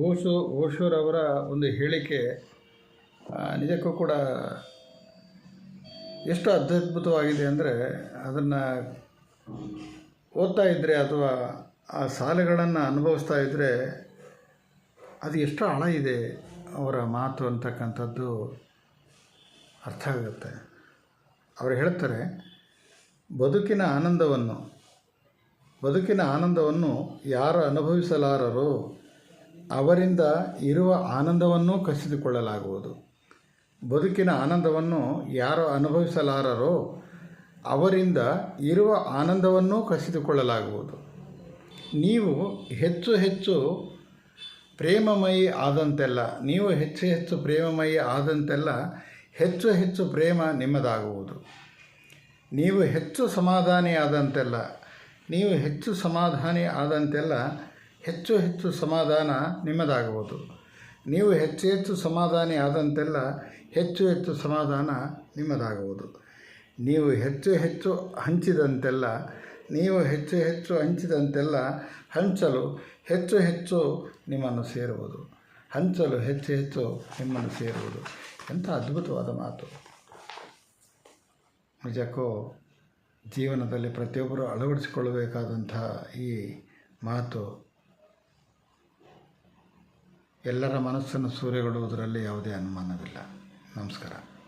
ಓಶೋ ಘೋಷೂರವರ ಒಂದು ಹೇಳಿಕೆ ನಿಜಕ್ಕೂ ಕೂಡ ಎಷ್ಟು ಅತ್ಯದ್ಭುತವಾಗಿದೆ ಅಂದರೆ ಅದನ್ನು ಓದ್ತಾ ಇದ್ದರೆ ಅಥವಾ ಆ ಸಾಲೆಗಳನ್ನು ಅನುಭವಿಸ್ತಾ ಇದ್ದರೆ ಅದು ಎಷ್ಟು ಆಳ ಇದೆ ಅವರ ಮಾತು ಅಂತಕ್ಕಂಥದ್ದು ಅರ್ಥ ಆಗುತ್ತೆ. ಅವರು ಹೇಳ್ತಾರೆ, ಬದುಕಿನ ಆನಂದವನ್ನು ಬದುಕಿನ ಆನಂದವನ್ನು ಯಾರು ಅನುಭವಿಸಲಾರರೋ? ಅವರಿಂದ ಇರುವ ಆನಂದವನ್ನೂ ಕಸಿದುಕೊಳ್ಳಲಾಗುವುದು. ಬದುಕಿನ ಆನಂದವನ್ನು ಯಾರು ಅನುಭವಿಸಲಾರರೋ ಅವರಿಂದ ಇರುವ ಆನಂದವನ್ನೂ ಕಸಿದುಕೊಳ್ಳಲಾಗುವುದು. ನೀವು ಹೆಚ್ಚು ಹೆಚ್ಚು ಪ್ರೇಮಮಯಿ ಆದಂತೆಲ್ಲ, ನೀವು ಹೆಚ್ಚು ಹೆಚ್ಚು ಪ್ರೇಮಮಯಿ ಆದಂತೆಲ್ಲ ಹೆಚ್ಚು ಹೆಚ್ಚು ಪ್ರೇಮ ನಿಮ್ಮದಾಗುವುದು. ನೀವು ಹೆಚ್ಚು ಸಮಾಧಾನಿ ಆದಂತೆಲ್ಲ, ನೀವು ಹೆಚ್ಚು ಸಮಾಧಾನಿ ಆದಂತೆಲ್ಲ ಹೆಚ್ಚು ಹೆಚ್ಚು ಸಮಾಧಾನ ನಿಮ್ಮದಾಗುವುದು ನೀವು ಹೆಚ್ಚು ಹೆಚ್ಚು ಸಮಾಧಾನಿ ಆದಂತೆಲ್ಲ ಹೆಚ್ಚು ಹೆಚ್ಚು ಸಮಾಧಾನ ನಿಮ್ಮದಾಗುವುದು ನೀವು ಹೆಚ್ಚು ಹೆಚ್ಚು ಹಂಚಿದಂತೆಲ್ಲ, ನೀವು ಹೆಚ್ಚು ಹೆಚ್ಚು ಹಂಚಿದಂತೆಲ್ಲ ಹಂಚಲು ಹೆಚ್ಚು ಹೆಚ್ಚು ನಿಮ್ಮನ್ನು ಸೇರುವುದು. ಹಂಚಲು ಹೆಚ್ಚು ಹೆಚ್ಚು ನಿಮ್ಮನ್ನು ಸೇರುವುದು. ಎಂಥ ಅದ್ಭುತವಾದ ಮಾತು. ನಿಜಕ್ಕೂ ಜೀವನದಲ್ಲಿ ಪ್ರತಿಯೊಬ್ಬರು ಅಳವಡಿಸಿಕೊಳ್ಳಬೇಕಾದಂತಹ ಈ ಮಾತು ಎಲ್ಲರ ಮನಸ್ಸನ್ನು ಸೂರೆಗೊಳ್ಳುವುದರಲ್ಲಿ ಯಾವುದೇ ಅನುಮಾನವಿಲ್ಲ. ನಮಸ್ಕಾರ.